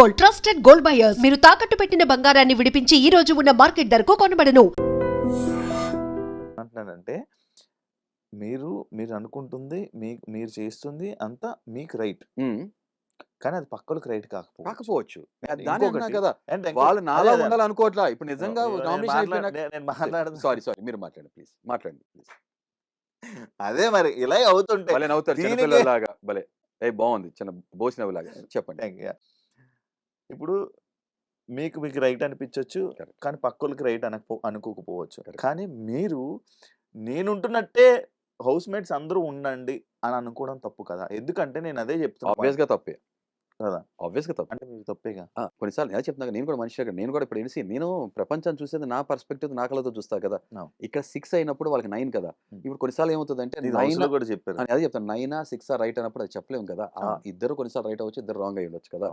Gold trusted gold buyers. మీరు తాకట్టు పెట్టిన బంగారాన్ని విడిపించి ఈ రోజు ఉన్న మార్కెట్ ధరకు కొనబడను. అంటున్నానంటే మీరు మీరు అనుకుంటుంది మీ మీరు చేస్తుంది అంతా మీకు రైట్. కానీ అది పక్కలకు రైట్ కాకపోవచ్చు. కాకపోవచ్చు. నేను దాన్ని అన్నా ఇంకొకటి, కదా. వాళ్ళు అదే నాలా. ఉండాలనుకోవట్లా ఇప్పుడు నిజంగా నేను మాట్లాడదు సారీ సారీ మీరు మాట్లాడండి ప్లీజ్ మాట్లాడండి ప్లీజ్ అదే మరి ఇలా అవుతుంటే భలే నవ్వుతారు చిన్నపిల్లలాగా భలే. ఏ బాగుంది. చిన్న బోసినవిలాగా చెప్పండి. ఇప్పుడు మీకు మీకు రైట్ అనిపించవచ్చు. కానీ పక్కలకి రైట్ అనకపో అనుకోకపోవచ్చు. కానీ మీరు నేనుంటున్నట్టే హౌస్ మేట్స్ అందరూ ఉండండి అని అనుకోవడం తప్పు కదా ఎందుకంటే నేను అదే చెప్తున్నా ఆబ్వియస్గా తప్పే కదా! ఆబ్వియస్గా తప్పే. అంటే మీరు తప్పేగా. కొన్నిసార్లు నేను చెప్తున్నా నేను కూడా మనిషి నేను కూడా ఇప్పుడు ఎనిసి నేను ప్రపంచం చూసేది నా పర్స్పెక్టివ్ నా కళతో చూస్తా కదా. ఇక్కడ సిక్స్ అయినప్పుడు వాళ్ళకి నైన్ కదా. ఇప్పుడు కొన్నిసార్లు హౌస్లో కూడా చెప్పారు. అదే చెప్తాను. నైన్ సిక్స్ రైట్ అన్నప్పుడు అది చెప్పలేము కదా. ఇద్దరు కొన్నిసార్లు రైట్ అవ్వచ్చు ఇద్దరు రాంగ్ అయ్యి ఉండొచ్చు కదా!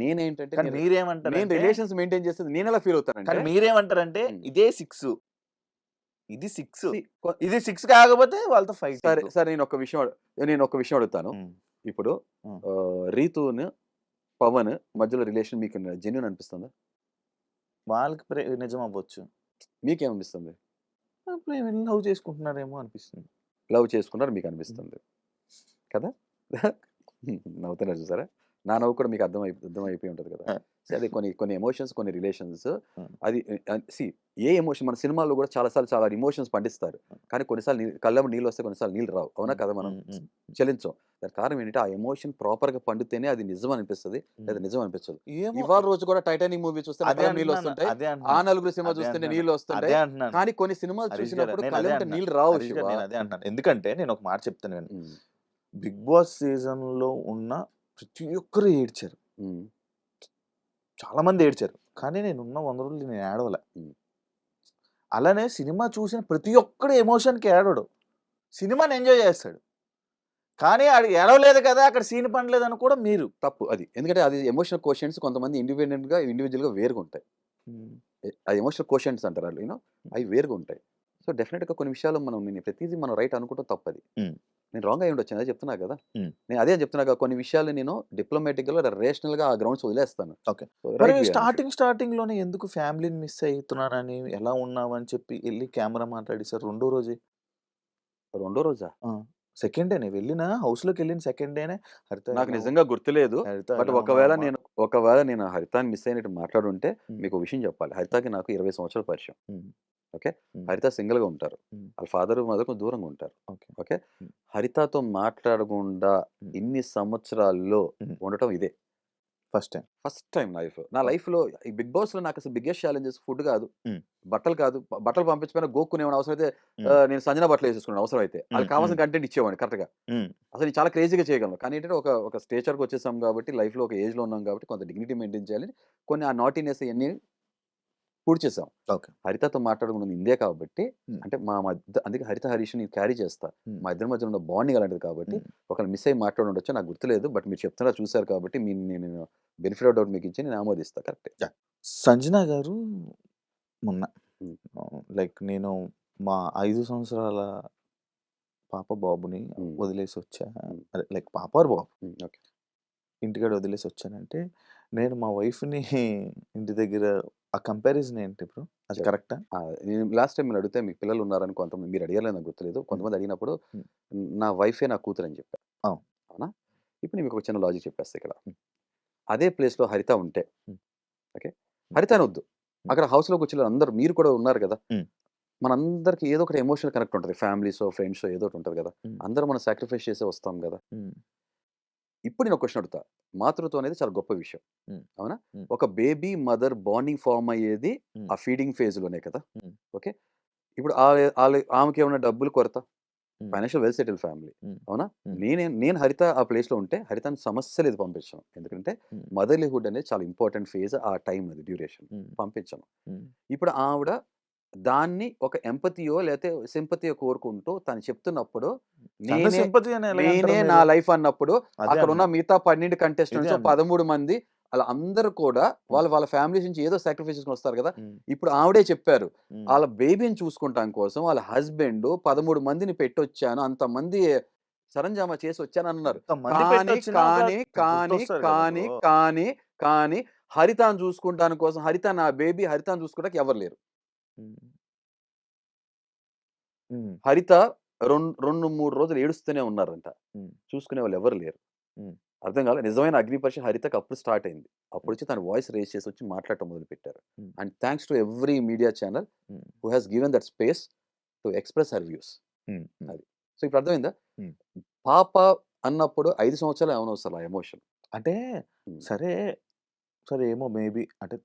నేనేంటంటే మీరేమంటారు నేను రిలేషన్స్ మెయింటైన్ చేస్తే నేను ఎలా ఫీల్ కానీ అవుతానంటే మీరేమంటారంటే. ఇదే సిక్స్. ఇది సిక్స్. ఇది సిక్స్ కాకపోతే వాళ్ళతో ఫైట్ సరే సరే నేను ఒక విషయం నేను ఒక విషయం అడుగుతాను. ఇప్పుడు రీతును పవన్ మధ్యలో రిలేషన్ మీకు జెన్యున్ అనిపిస్తుందా? వాళ్ళకి ప్రే- నిజం అవ్వచ్చు. మీకేమనిపిస్తుంది? లవ్ చేసుకుంటున్నారేమో అనిపిస్తుంది. లవ్ చేసుకున్నారు మీకు అనిపిస్తుంది. కదా? నవ్వుతున్నారు చూసారా? నా నవ్వు కూడా మీకు అర్థం అర్థం అయిపోయి ఉంటుంది కదా? అదే కొన్ని కొన్ని ఎమోషన్స్ కొన్ని రిలేషన్స్. అది సి ఏ ఎమోషన్ మన సినిమాల్లో కూడా చాలాసార్లు చాలా ఎమోషన్స్ పండిస్తారు. కానీ కొన్నిసార్లు కళ్ళలో నీళ్ళు వస్తే కొన్నిసార్లు నీళ్ళు రావు. అవునా కదా మనం. చెల్లించాం దాని కారణం ఏంటంటే ఆ ఎమోషన్ ప్రాపర్గా పండితేనే అది నిజం అనిపిస్తుంది లేదా నిజం అనిపించదు ఏమో ఇవాళ రోజు కూడా టైటానిక్ మూవీ చూస్తే అదే నీళ్ళు వస్తుంటాయి ఆ. నలుగురు సినిమా అంటున్నాను. నీళ్ళు వస్తుంటాయి కానీ కొన్ని సినిమాలు చూసినప్పుడు కళ్ళంటే. నీళ్ళు రావు అదే ఎందుకంటే నేను ఒక మాట చెప్తాను బిగ్ బాస్ సీజన్లో ఉన్న ప్రతి ఒక్కరు ఏడ్చారు. ఉమ్, చాలా మంది ఏడ్చారు. కానీ నేను ఉన్న వంద రోజులు నేను ఏడవలే. అలానే సినిమా చూసిన ప్రతి ఒక్కడు ఎమోషన్కి ఏడవడు. సినిమాని ఎంజాయ్ చేస్తాడు. కానీ ఆడు ఏడవలేదు కదా అక్కడ సీన్ పనలేదు అని కూడా మీరు. తప్పు అది. ఎందుకంటే అది ఎమోషనల్ క్వశ్చన్స్ కొంతమంది ఇండిపెండెంట్గా ఇండివిజువల్గా వేరుగా ఉంటాయి అది ఎమోషనల్ క్వశ్చన్స్ అంటారు వాళ్ళు యూనో అవి వేరుగా ఉంటాయి సో డెఫినెట్గా కొన్ని విషయాలు మనం నేను ప్రతిదీ మనం రైట్ అనుకుంటాం తప్పది. నేను రాంగ్ అయి ఉండొచ్చు అదే చెప్తున్నా కదా. నేను అదే చెప్తున్నా కదా కొన్ని విషయాలు నేను డిప్లొమాటిక్గా రేషనల్గా ఆ గ్రౌండ్స్ వదిలేస్తాను స్టార్టింగ్ స్టార్టింగ్లోనే ఎందుకు ఫ్యామిలీని మిస్ అవుతున్నారని ఎలా ఉన్నావు అని చెప్పి వెళ్ళి కెమెరా మాట్లాడి సార్ రెండో రోజే. రెండో రోజా సెకండ్ డేనే వెళ్ళిన హౌస్లోకి వెళ్ళిన సెకండ్ డేనే హరిత నాకు నిజంగా గుర్తులేదు బట్ ఒకవేళ? నేను ఒకవేళ నేను హరితాన్ని మిస్ అయినట్టు మాట్లాడుంటే. మీకు విషయం చెప్పాలి హరితకి నాకు ఇరవై సంవత్సరాల పరిచయం. ఓకే. హరిత సింగిల్గా ఉంటారు. వాళ్ళ ఫాదర్ మదర్ కొంచెం దూరంగా ఉంటారు. ఓకే. హరితతో మాట్లాడకుండా. ఇన్ని సంవత్సరాల్లో. ఉండటం ఇదే. First time first time life. నా లైఫ్లో ఈ బిగ్ బాస్లో నాకు అసలు బిగ్గెస్ట్ ఛాలెంజెస్ ఫుడ్ కాదు. బట్టలు కాదు. బట్టలు పంపించకపోయినా గోక్కునేవాడు అవసరం అయితే నేను సంజన బట్టలు వేసేసుకున్నాను అవసరం అయితే వాళ్ళకి కావాల్సిన. కంటెంట్ ఇచ్చేవాడిని కరెక్ట్గా అసలు చాలా క్రేజీగా చేయగలను. కానీ ఏంటంటే ఒక ఒక స్టేచర్కి వచ్చేసాం కాబట్టి లైఫ్లో ఒక ఏజ్లో ఉన్నాం కాబట్టి కొంత డిగ్నిటీ మెయింటైన్ చేయాలి. కొన్ని ఆ నాటినెస్ ఇవన్నీ పూడ్చేసాం ఓకే హరితతో మాట్లాడుకున్నది ఇందే కాబట్టి. అంటే మా మధ్య అందుకే హరిత హరీష్ నేను క్యారీ చేస్తా. మా ఇద్దరి మధ్య ఉన్న బాండింగ్ అలాంటిది కాబట్టి. ఒకరు మిస్ అయ్యి మాట్లాడి ఉండొచ్చు నాకు గుర్తులేదు బట్ మీరు చెప్తున్నా చూసారు కాబట్టి మీ నేను బెనిఫిట్ ఆఫ్ డౌట్ మీకు ఇచ్చి నేను ఆమోదిస్తా కరెక్ట్ సంజన గారు మొన్న. లైక్ నేను మా ఐదు సంవత్సరాల పాప బాబుని. వదిలేసి వచ్చా. అదే లైక్ పాప ఆర్ బాబు ఓకే ఇంటికాడ వదిలేసి వచ్చానంటే నేను మా వైఫ్ని ఇంటి దగ్గర ఆ కంపారిజన్ ఏంటి ఇప్పుడు అది. కరెక్టా నేను లాస్ట్ టైం మీరు అడిగితే మీకు పిల్లలు ఉన్నారని కొంతమంది మీరు అడిగారు నాకు గుర్తులేదు కొంతమంది అడిగినప్పుడు. నా వైఫే నా కూతురు అని చెప్పారు అవును. ఇప్పుడు నేను మీకు ఒక చిన్న లాజిక్ చెప్పేస్తా ఇక్కడ. అదే ప్లేస్లో హరిత ఉంటే. ఓకే హరిత అనొద్దు అక్కడ హౌస్లోకి వచ్చిన అందరు మీరు కూడా ఉన్నారు కదా. మనందరికి ఏదో ఒకటి ఎమోషనల్ కనెక్ట్ ఉంటుంది ఫ్యామిలీస్ ఫ్రెండ్స్ ఏదో ఒకటి ఉంటుంది కదా. అందరూ మనం సాక్రిఫైస్ చేసే వస్తాం కదా. ఇప్పుడు నేను ఒక క్వశ్చన్ అడుగుతా మాతృత్వం అనేది చాలా గొప్ప విషయం. అవునా. ఒక బేబీ మదర్ బాండింగ్ ఫామ్ అయ్యేది. ఆ ఫీడింగ్ ఫేజ్లోనే కదా. ఓకే ఇప్పుడు ఆమెకి ఏమైనా డబ్బులు కొరత. Financial well settle family. అవునా. నేనే నేను హరిత ఆ ప్లేస్లో ఉంటే హరితని సమస్య లేదు పంపించాను ఎందుకంటే. మదర్లీహుడ్ అనేది చాలా ఇంపార్టెంట్ ఫేజ్ ఆ టైం అది డ్యూరేషన్. పంపించాను. ఇప్పుడు ఆవిడ దాన్ని ఒక ఎంపతియో లేకపోతే సింపతియో కోరుకుంటూ తను చెప్తున్నప్పుడు తన నేనే? నా లైఫ్ అన్నప్పుడు అక్కడ ఉన్న. మిగతా పన్నెండు కంటెస్టెంట్స్. పదమూడు మంది వాళ్ళ అందరూ కూడా వాళ్ళ వాళ్ళ ఫ్యామిలీస్ నుంచి ఏదో సాక్రిఫైస్ వస్తారు కదా. ఇప్పుడు ఆవిడే చెప్పారు. వాళ్ళ బేబీని చూసుకుంటాం కోసం వాళ్ళ హస్బెండ్ పదమూడు మందిని పెట్టొచ్చాను అంతమంది సరంజామా చేసి వచ్చాను అన్నారు కానీ కానీ కానీ కానీ. కానీ కానీ హరితాన్ని చూసుకుంటాను కోసం హరిత నా బేబీ హరితాన్ని చూసుకోవడానికి ఎవరు లేరు హరిత రెండు రెండు మూడు రోజులు ఏడుస్తూనే ఉన్నారంట. చూసుకునే వాళ్ళు ఎవరు లేరు. అర్థం కాలే నిజమైన అగ్నిపరీక్ష హరితకు అప్పుడు స్టార్ట్ అయింది అప్పుడు వచ్చి తన వాయిస్ రేస్ చేసి వచ్చి మాట్లాడటం మొదలు పెట్టారు. And thanks to every media channel um. Who has given that space to express her views. అది. సో ఇప్పుడు అర్థమైందా. పాప అన్నప్పుడు ఐదు సంవత్సరాలు ఏమైనా వస్తారు ఆ ఎమోషన్ అంటే. సరే సరే ఏమో మేబీ అంటే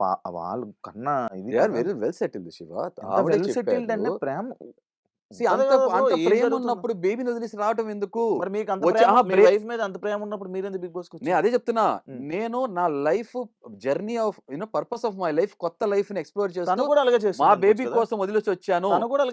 పా- వాళ్ళు కన్నా ఇది దే ఆర్ కదా. వెరీ వెల్ సెటిల్డ్ శివ ఆవిడే well settled అంటే చెప్పారు ప్రేమ See, అంత అంత ఏం ప్రేమ. ఉన్నప్పుడు బేబీని వదిలేసి రావటం ఎందుకు మరి మీకు అంత వచ్చి- ప్రేమ మీ వైఫ్ మీద అంత ప్రేమ ఉన్నప్పుడు మీరెందుకు బిగ్ బాస్ నేను అదే చెప్తున్నా ఉమ్. నేను నా life journey of you know purpose of my life కొత్త లైఫ్ని ఎక్స్ప్లోర్ తను చేస్తూ కూడా అలాగే మా బేబీ. కోసం వదిలేసి వచ్చాను.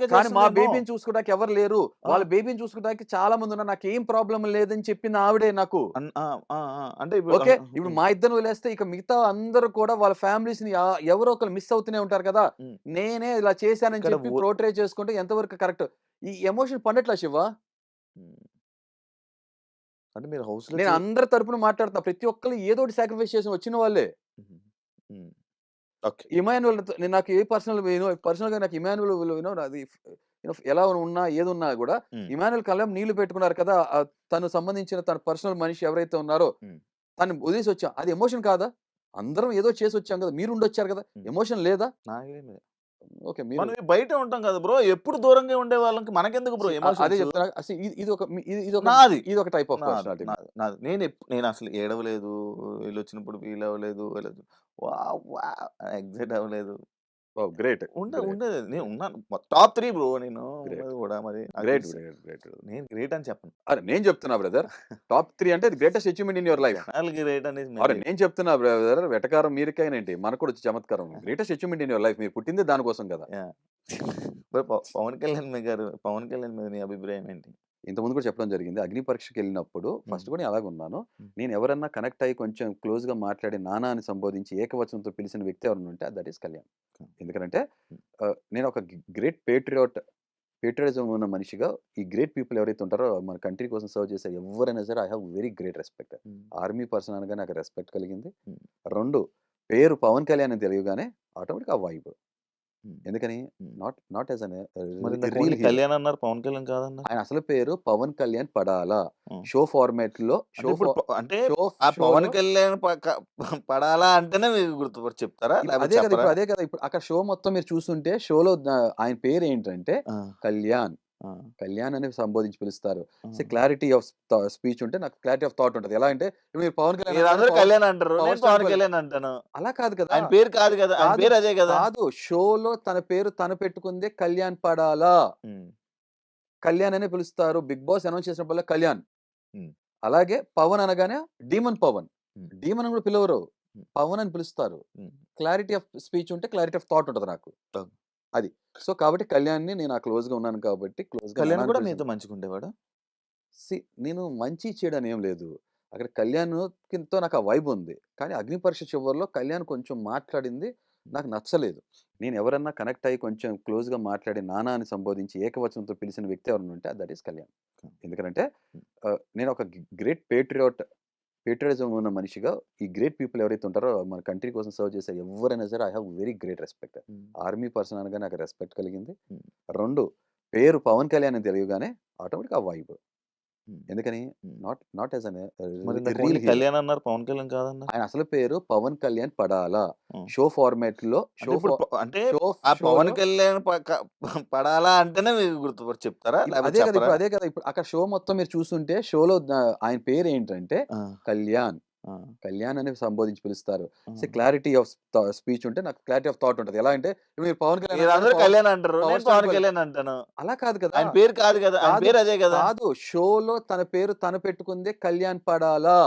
కానీ మా. బేబీని చూసుకోవడానికి ఎవరు లేరు. వాళ్ళ బేబీని చూసుకోవడానికి చాలా మంది ఉన్నారు. నాకు ఏం ప్రాబ్లం లేదని చెప్పింది ఆవిడే నాకు. అంటే ఇప్పుడు ఓకే? ఇప్పుడు మా ఇద్దరు వదిలేస్తే ఇక మిగతా అందరూ కూడా వాళ్ళ ఫ్యామిలీస్ని ఎవరో ఒకరు మిస్ అవుతూనే ఉంటారు కదా. నేనే ఇలా చేశానని చెప్పి ప్రోట్రే చేసుకుంటే ఎంతవరకు కరెక్ట్? ఈ ఎమోషన్ పండట్లా శివ. అంటే మీరు హౌస్ నేను అందరి తరపున మాట్లాడుతున్నా. ప్రతి ఒక్కరు ఏదో ఒకటి సాక్రిఫైస్ చేసి వచ్చిన వాళ్ళే. ఓకే నేను నాకు ఏ పర్సనల్ పర్సనల్గా నాకు అది you know, ఎలా ఉన్నా ఏది ఉన్నా కూడా ఉమ్. ఇమాన్యువల్ కళ్ళం నీళ్ళు పెట్టుకున్నారు కదా తను సంబంధించిన తన పర్సనల్ మనిషి ఎవరైతే ఉన్నారో. తను వదిలేసి వచ్చాం అది ఎమోషన్ కాదా అందరం ఏదో చేసి వచ్చాం కదా మీరు ఉండొచ్చారు కదా. ఎమోషన్ లేదా నాకేం లేదు. ఓకే. మనం బయట ఉంటాం కదా బ్రో. ఎప్పుడు దూరంగా ఉండే వాళ్ళకి మనకెందుకు బ్రో అదే చెప్తున్నా. అసలు ఇది ఒక ఇది ఒక నాది. ఇది ఒక టైప్ ఆఫ్ నాది. నేను నేను అసలు ఏడవలేదు. వీళ్ళు వచ్చినప్పుడు ఫీల్ అవ్వలేదు వీళ్ళు ఎగ్జైట్ అవ్వలేదు. గ్రేట్. ఉండే ఉండేది. నేను ఉన్నాను. టాప్ త్రీ బ్రో నేను కూడా మరి గ్రేట్ తెలుసు. గ్రేట్. నేను గ్రేట్ అని చెప్పను. అరే నేను చెప్తున్నా బ్రదర్ టాప్ త్రీ అంటే greatest achievement in your life. Great అనేది అరే. నేను చెప్తున్నా బ్రదర్ వెటకారం మీరికైనా మనకు కూడా చమత్కారం. Greatest achievement in your life. మీరు పుట్టిందే దానికోసం కదా. పవన్ కళ్యాణ్ మీ గారు పవన్ కళ్యాణ్ మీద నీ అభిప్రాయం ఏంటి? ఇంతకుముందు కూడా చెప్పడం జరిగింది అగ్ని పరీక్షకి వెళ్ళినప్పుడు ఫస్ట్ కూడా అలాగే ఉన్నాను. నేను ఎవరన్నా కనెక్ట్ అయ్యి కొంచెం క్లోజ్గా మాట్లాడి నానా అని సంబోధించి ఏకవచనంతో పిలిచిన వ్యక్తి ఎవరైనా ఉంటే దట్ ఈస్ కళ్యాణ్. ఎందుకంటే నేను ఒక గ్రేట్ పేట్రియాట్ పేట్రియటిజం ఉన్న మనిషిగా ఈ గ్రేట్ పీపుల్ ఎవరైతే ఉంటారో మన కంట్రీ కోసం సర్వ్ చేసే ఎవరైనా సరే I have very great respect army person అనగా నాకు రెస్పెక్ట్ కలిగింది. రెండు పేరు పవన్ కళ్యాణ్ అని తెలియగానే ఆటోమేటిక్ ఆ వైబ్. ఎందుకని. Not not as an Kalyan అన్నారు పవన్ కళ్యాణ్ కాదన్నారు. ఆయన అసలు పేరు పవన్ కళ్యాణ్ పడాలా. షో ఫార్మాట్లో షో అంటే పవన్ కళ్యాణ్ పడాలా అంటేనే గుర్తుపడి చెప్తారా? అదే కదా అదే కదా ఇప్పుడు అక్కడ షో మొత్తం మీరు చూస్తుంటే షోలో ఆయన పేరు ఏంటంటే కళ్యాణ్. కళ్యాణ్ అని సంబోధించి పిలుస్తారు. సో క్లారిటీ ఆఫ్ స్పీచ్ ఉంటే నాకు క్లారిటీ ఆఫ్ థాట్ ఉంటుంది. ఎలా అంటే మీరు పవన్ కళ్యాణ్ కళ్యాణ్ అంటారు. పవన్ కళ్యాణ్. అంటాను. అలా కాదు కదా! ఆయన పేరు కాదు కదా! ఆయన పేరు అదే కదా! కాదు. షోలో తన పేరు తను పెట్టుకుందే కళ్యాణ్ పడాలా? కళ్యాణ్ అనే పిలుస్తారు. బిగ్ బాస్ అనౌన్స్ చేసినప్పుడు కళ్యాణ్. అలాగే పవన్ అనగానే డీమన్ పవన్. డీమన్ అని కూడా పిలవరు. పవన్ అని పిలుస్తారు. క్లారిటీ ఆఫ్ స్పీచ్ ఉంటే క్లారిటీ ఆఫ్ థాట్ ఉంటుంది నాకు. అది. సో కాబట్టి కళ్యాణ్ని నేను ఆ క్లోజ్గా ఉన్నాను కాబట్టి క్లోజ్ కళ్యాణ్ కూడా మీతో మంచిగా ఉండేవాడు See, నేను మంచి చేయడం ఏం లేదు. అక్కడ కళ్యాణ్తో నాకు ఆ వైబ్ ఉంది. కానీ అగ్ని పరీక్ష చివరిలో కళ్యాణ్ కొంచెం మాట్లాడింది నాకు నచ్చలేదు. నేను ఎవరన్నా కనెక్ట్ అయ్యి కొంచెం క్లోజ్గా మాట్లాడి నానా అని సంబోధించి ఏకవచనంతో పిలిచిన వ్యక్తి ఎవరైనా ఉంటే దట్ ఈస్ కళ్యాణ్. ఎందుకంటే నేను ఒక గ్రేట్ పేట్రియాట్ పేట్రియటిజం ఉన్న మనిషిగా ఈ గ్రేట్ పీపుల్ ఎవరైతే ఉంటారో మన కంట్రీ కోసం సర్వ్ చేసే ఎవరైనా సరే I have very great respect army person అనగా నాకు రెస్పెక్ట్ కలిగింది Hmm. రెండు పేరు పవన్ కళ్యాణ్ అని తెలియగానే ఆటోమేటిక్ ఆ వైబ్. ఎందుకని. Not not as an Kalyan అన్నారు పవన్ కళ్యాణ్ కాదన్నారు. ఆయన అసలు పేరు పవన్ కళ్యాణ్ పడాలా. షో ఫార్మాట్లో షో అంటే పవన్ కళ్యాణ్ పడాలా అంటేనే మీకు గుర్తుపడి చెప్తారా? అదే కదా? ఇప్పుడు అదే కదా ఇప్పుడు అక్కడ షో మొత్తం మీరు చూస్తుంటే షోలో ఆయన పేరు ఏంటంటే కళ్యాణ్. కళ్యాణ్ అని సంబోధించి పిలుస్తారు. సో క్లారిటీ ఆఫ్ స్పీచ్ ఉంటే నాకు క్లారిటీ ఆఫ్ థాట్ ఉంటుంది. ఎలా అంటే మీరు పవన్ కళ్యాణ్ అంటారు. పవన్ కళ్యాణ్. అంటాను. అలా కాదు కదా! ఆయన పేరు కాదు కదా! పేరు అదే కదా! కాదు. షోలో తన పేరు తను పెట్టుకుందే కళ్యాణ్ పడాలా?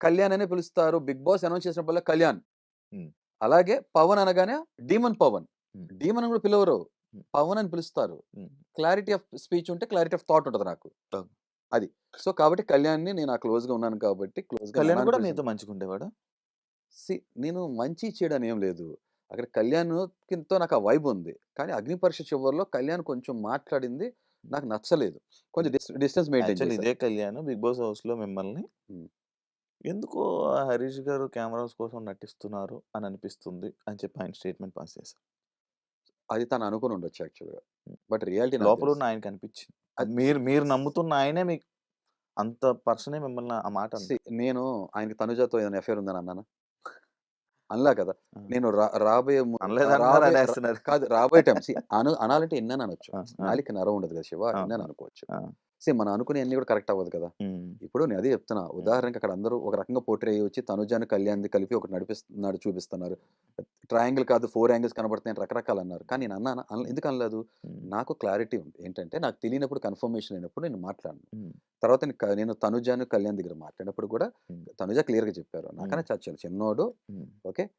కళ్యాణ్ అనే పిలుస్తారు. బిగ్ బాస్ అనౌన్స్ చేసినప్పుడు కళ్యాణ్. అలాగే పవన్ అనగానే డీమన్ పవన్. డీమన్ అని కూడా పిలవరు. పవన్ అని పిలుస్తారు. క్లారిటీ ఆఫ్ స్పీచ్ ఉంటే క్లారిటీ ఆఫ్ థాట్ ఉంటుంది నాకు. అది. సో కాబట్టి కళ్యాణ్ని నేను ఆ క్లోజ్గా ఉన్నాను కాబట్టి క్లోజ్గా కళ్యాణ్ కూడా. మీతో మంచిగా ఉండేవాడు See, నేను మంచి చేయడం ఏం లేదు. అక్కడ కళ్యాణ్తో నాకు ఆ వైబ్ ఉంది. కానీ అగ్ని పరీక్ష చివరిలో కళ్యాణ్ కొంచెం మాట్లాడింది నాకు నచ్చలేదు. కొంచెం డిస్టెన్స్ మెయింటైన్ ఇదే కళ్యాణ్ బిగ్ బాస్ హౌస్లో మిమ్మల్ని. ఎందుకో హరీష్ గారు కెమెరాస్ కోసం నటిస్తున్నారు అని అనిపిస్తుంది అని చెప్పి ఆయన స్టేట్మెంట్ పాస్ చేశారు. అది తను అనుకుని ఉండొచ్చు యాక్చువల్గా. బట్ రియాలిటీ లోపల ఉన్న ఆయనకి అనిపించింది. అది- మీరు మీరు నమ్ముతున్న ఆయనే మీకు అంత పర్సనే మిమ్మల్ని ఆ మాట. నేను ఆయనకి తనుజాతో ఏదైనా ఎఫైర్ ఉందని అన్నానా అనలా కదా. నేను రా- రాబోయే ము- రాబోయే- అనేస్తున్నారు. కాదు రాబోయే టైం అను అనాలంటే ఎన్నని అనొచ్చు ఆ, ఆ. నాలిక నరం ఉండదు కదా శివ ఆ, ఎన్నని. అనుకోవచ్చు ఆ. సే మనం అనుకునే అన్ని కూడా కరెక్ట్ అవ్వదు కదా. ఇప్పుడు నేను అదే చెప్తున్నా. ఉదాహరణకి అక్కడ అందరూ ఒక రకంగా పోర్ట్రే వచ్చి తనుజాని కళ్యాణ్ది కలిపి ఒకటి నడిపిస్తున్నాడు చూపిస్తున్నారు. ట్రయాంగిల్ కాదు ఫోర్ యాంగిల్స్ కనబడుతున్నాయి రకరకాలు అన్నారు. కానీ నేను అన్నాను అన- ఎందుకు అనలేదు? నాకు క్లారిటీ ఉంది. ఏంటంటే నాకు తెలియనప్పుడు కన్ఫర్మేషన్ అయినప్పుడు నేను మాట్లాడను. తర్వాత నేను తనుజాను కళ్యాణ్ దగ్గర మాట్లాడినప్పుడు కూడా తనుజ క్లియర్గా చెప్పారు. నాకనే చచ్చాను చిన్నోడు. ఓకే?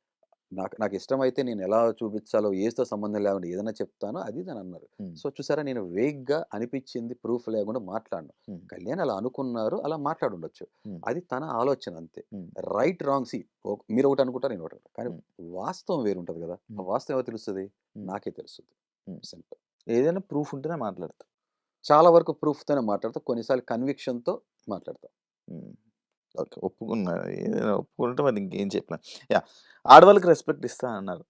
నాకు నాకు ఇష్టమైతే నేను ఎలా చూపించాలో ఏతో సంబంధం లేకుండా ఏదైనా చెప్తానో అది అని అన్నారు సో చూసారా నేను వేగ్గా అనిపించింది ప్రూఫ్ లేకుండా మాట్లాడను కళ్యాణ్ అలా అనుకున్నారు అలా మాట్లాడుండొచ్చు. అది తన ఆలోచన అంతే. రైట్ రాంగ్ సి మీరు ఒకటి అనుకుంటారు నేను ఒకటి. కానీ. వాస్తవం వేరు ఉంటుంది కదా ఆ. వాస్తవం ఎవరు తెలుస్తుంది. నాకే తెలుస్తుంది. సింపుల్ ఏదైనా ప్రూఫ్ ఉంటేనే మాట్లాడతా చాలా వరకు ప్రూఫ్తోనే మాట్లాడతా కొన్నిసార్లు కన్విక్షన్తో మాట్లాడతా ఓకే. ఒప్పుకున్నారు ఏదైనా ఒప్పుకుంటే మరి ఇంకేం చెప్పిన యా ఆడవాళ్ళకి రెస్పెక్ట్ ఇస్తా అన్నారు.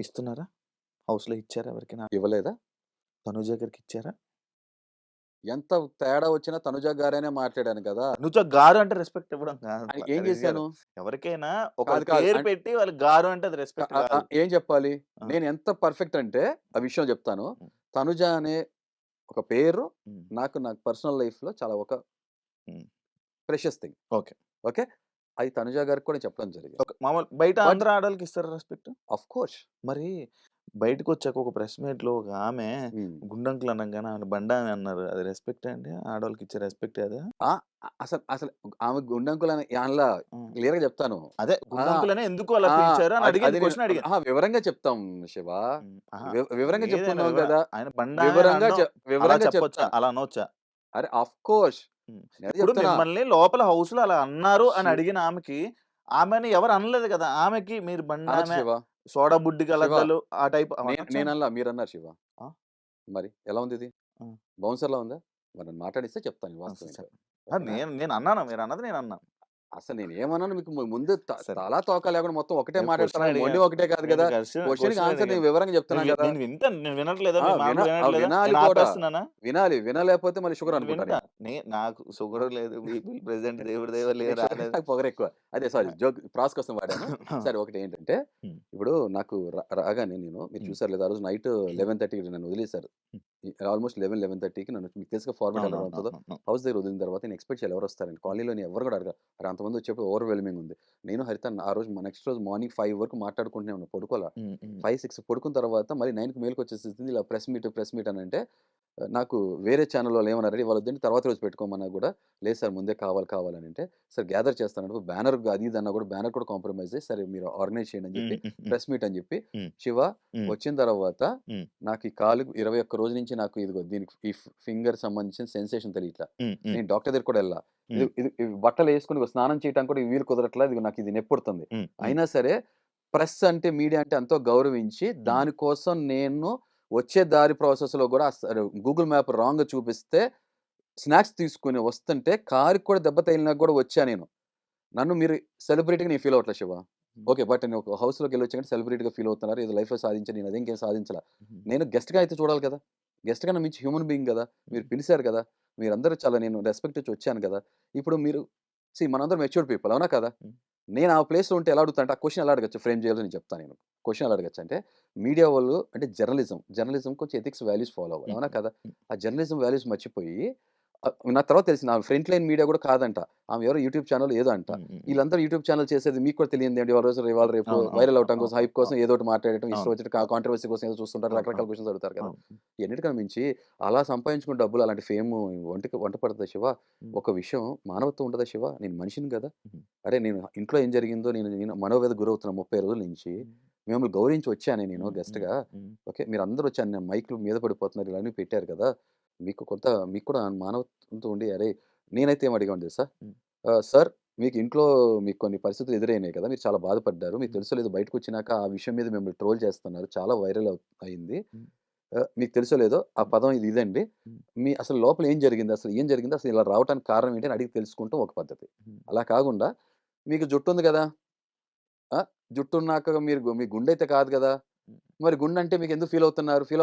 ఇస్తున్నారా? హౌస్లో ఇచ్చారా ఎవరికైనా? ఇవ్వలేదా? తనుజ గారికి ఇచ్చారా? ఎంత తేడా వచ్చినా తనుజ గారైనా మాట్లాడాను కదా! తనుజ గారు అంటే రెస్పెక్ట్ ఇవ్వడం కాదు. ఏం గారు. చేశాను? ఎవరికైనా ఒక కాదు, కాదు. పేరు అన్- పెట్టి వాళ్ళు గారు అంటే అది రెస్పెక్ట్ కాదు. ఏం చెప్పాలి? ఆ. నేను ఎంత పర్ఫెక్ట్ అంటే ఆ విషయం చెప్తాను. తనుజ అనే ఒక పేరు నాకు నాకు పర్సనల్ లైఫ్లో చాలా ఒక. Precious thing okay. ఓకే? అది తనుజ గారికి కూడా చెప్పడం జరిగింది. మామూలు బయట అందరూ ఆడవాళ్ళకి ఇస్తారా రెస్పెక్ట్? అఫ్ కోర్స్ మరి బయటకు వచ్చాక ఒక ప్రెస్ మీట్లో ఒక ఆమె గుండంకులు అనగానే ఆమె బండా అని అన్నారు. అది రెస్పెక్ట్ అండి? ఆడవాళ్ళకి ఇచ్చే రెస్పెక్ట్ అదే? అసలు అసలు ఆమె గుండంకులు అని అందులో క్లియర్గా చెప్తాను. అదే గుండంకులనే ఎందుకు అలా పిలిచారు అని వివరంగా చెప్తాం శివ. వివరంగా చెప్తున్నాం వివర- కదా! ఆయన బండా వివరంగా వివరంగా చెప్పొచ్చా? అలా అనొచ్చా? అరే ఆఫ్ కోర్స్ ఇప్పుడు మిమ్మల్ని లోపల హౌస్లో అలా అన్నారు అని అడిగిన ఆమెకి ఆమెని ఎవరు అనలేదు కదా! ఆమెకి మీరు బండా సోడా బుడ్డి కలద్దలు ఆ టైప్ నేను నేనల్లా మీరు అన్నారు శివ? మరి ఎలా ఉంది ఇది? ఆ. బౌన్సర్ లా ఉందా? మరి మాట్లాడిస్తే చెప్తాను. నేను నేను అన్నాను. మీరు అన్నది నేను అన్నాను అసలు నేను ఏమన్నాను మీకు ముందు. తలా తోక లేకుండా మొత్తం ఒకటే నేను మాట్లాడుతున్నా. question మొండి అడిగాను. ఒకటే కాదు కదా. క్వశ్చన్ ఆన్సర్ నేను. వివరంగా చెప్తున్నాను నేను కదా. వినాలి వినాలి వినలేకపోతే మళ్ళీ షుగర్ అనుకుంటాను నాకు షుగర్ లేదు. బీపీ ప్రెసెంట్ దేవుడి దేవ లేదు? పొగరు ఎక్కువ. అదే సారీ జోక్ ప్రాస్ కోసం వాడాను. సరే ఒకటి ఏంటంటే. ఇప్పుడు నాకు రాగానే నేను మీరు. చూసారు లేదా ఆ రోజు నైట్ లెవెన్ థర్టీకి నన్ను వదిలేశారు. ఆల్మోస్ట్ లెవెన్ లెవెన్ థర్టీకి నన్ను మీకు తెలుసుగా ఫార్మేట్ ఎలా ఉంటుందో హౌస్ దగ్గర వదిలిన తర్వాత నేను ఎక్స్పెక్ట్ చేయాలి ఎవరు వస్తారని. కాలనీలో ఎవరు కూడా అడగారు. అరే అంతమంది వచ్చేప్పుడు ఓవర్వెల్మింగ్ ఉంది. నేను హరిత ఆ రోజు నెక్స్ట్ రోజు మార్నింగ్ ఫైవ్ వరకు మాట్లాడుకుంటూనే ఉన్నాను పడుకోవాలా? ఫైవ్ సిక్స్ పడుకున్న తర్వాత మళ్ళీ నైన్కి మేలుకి వచ్చేసింది ఇలా ప్రెస్ మీట్ ప్రెస్ మీట్ అని అంటే నాకు వేరే ఛానల్ వాళ్ళు ఏమన్నారు వాళ్ళు వద్దండి తర్వాత రోజు పెట్టుకోమన్నా కూడా లేదు సార్ ముందే కావాలి కావాలని అంటే సార్ గ్యాదర్ చేస్తాను బ్యానర్ అది ఇది అన్నా కూడా బ్యానర్ కూడా కాంప్రమైజ్ అయ్యి సరే మీరు ఆర్గనైజ్ చేయండి అని చెప్పి ప్రెస్ మీట్ అని చెప్పి. శివ. వచ్చిన తర్వాత. నాకు ఈ కాలు ఇరవై ఒక్క రోజు నుంచి నాకు ఇదిగో దీనికి ఈ ఫింగర్ సంబంధించిన సెన్సేషన్ తెలియట్లా నేను డాక్టర్ దగ్గర కూడా వెళ్ళా. ఇది ఇది బట్టలు వేసుకుని స్నానం చేయడానికి కూడా వీలు కుదరట్లేదు ఇదిగో నాకు ఇది నొప్పుడుతుంది. అయినా సరే ప్రెస్ అంటే మీడియా అంటే ఎంతో గౌరవించి దానికోసం నేను వచ్చే దారి ప్రాసెస్లో కూడా గూగుల్ మ్యాప్ రాంగ్ చూపిస్తే స్నాక్స్ తీసుకుని వస్తుంటే కారుకి కూడా దెబ్బ తగిలినా కూడా వచ్చా నేను. నన్ను మీరు సెలబ్రిటీగా నేను ఫీల్ అవ్వట్లేదు శివ. ఓకే బట్ నేను ఒక హౌస్లోకి వెళ్ళి వచ్చాక సెలబ్రిటీగా ఫీల్ అవుతున్నారు? ఏదో లైఫ్లో సాధించాను నేను అదేంకేం సాధించాల? నేను గెస్ట్గా అయితే చూడాలి కదా! గెస్ట్ కన్నా మించి హ్యూమన్ బీయింగ్ కదా! మీరు పిలిచారు కదా! మీరందరూ చాలా నేను రెస్పెక్ట్ ఇచ్చి వచ్చాను కదా! ఇప్పుడు మీరు సి మనందరం మెచ్యూర్డ్ పీపుల్ అవునా కదా. నేను ఆ ప్లేస్లో ఉంటే ఎలా అడుగుతా అంటే ఆ క్వశ్చన్ ఎలా అడగచ్చు? ఫ్రేమ్ చేయాలో నేను చెప్తాను నేను. క్వశ్చన్ ఎలా అడగచ్చు. అంటే మీడియా వాళ్ళు అంటే జర్నలిజం జర్నలిజం కొంచెం ఎథిక్స్ వాల్యూస్ ఫాలో అవ్వాలి. అవునా కదా. ఆ జర్నలిజం వాల్యూస్ మర్చిపోయి నా తర్వాత తెలిసింది ఆ ఫ్రంట్ లైన్ మీడియా కూడా కాదంట. ఆమె ఎవరో యూట్యూబ్ ఛానల్ ఏదో అంట. వీళ్ళందరూ యూట్యూబ్ ఛానల్ చేసేది మీకు కూడా తెలియదు ఏంటి వాళ్ళ రోజు ఇవాళ రేపు వైరల్ అవటం కోసం హైప్ కోసం. ఏదో ఒకటి మాట్లాడటం ఇష్టం. వచ్చిన కాంట్రవర్సీ కోసం ఏదో చూస్తుంటారు రకరకాల. క్వశ్చన్స్ అడుగుతారు కదా? ఎన్నిటికన్నా మించి అలా సంపాదించుకున్న డబ్బులు అలాంటి ఫేమ్ వంటకి వంట పడుతుంది శివ. ఒక విషయం మానవత్వం ఉండదా శివ? నేను మనిషిని కదా. అరే నేను ఇంట్లో ఏం జరిగిందో నేను నేను మనోవేద గురవుతున్నా ముప్పై రోజుల నుంచి మిమ్మల్ని గౌరవించి వచ్చాను నేను గెస్ట్గా. ఓకే మీరు అందరూ వచ్చాను నేను మైక్లు మీద పడిపోతున్నారు. ఇలానే పెట్టారు కదా! మీకు కొంత మీకు కూడా మానవత్వంతో ఉండి అరే! నేనైతే ఏం అడిగాను తెలుసా? సార్ మీకు ఇంట్లో మీకు కొన్ని పరిస్థితులు ఎదురైనాయి కదా! మీరు చాలా బాధపడ్డారు. మీకు తెలుసో లేదు బయటకు వచ్చినాక ఆ విషయం మీద మిమ్మల్ని ట్రోల్ చేస్తున్నారు. చాలా వైరల్ అయింది. మీకు తెలుసో లేదో ఆ పదం ఇది ఇదండి. మీ అసలు లోపల ఏం జరిగింది? అసలు ఏం జరిగింది? అసలు ఇలా రావడానికి కారణం ఏంటి? అని అడిగి తెలుసుకుంటాం ఒక పద్ధతి. అలా కాకుండా మీకు జుట్టు ఉంది కదా! జుట్టు ఉన్నాక మీరు మీ గుండె అయితే కాదు! కదా మరి గుండె అంటే మీకు ఎందుకు ఫీల్ అవుతున్నారు ఫీల్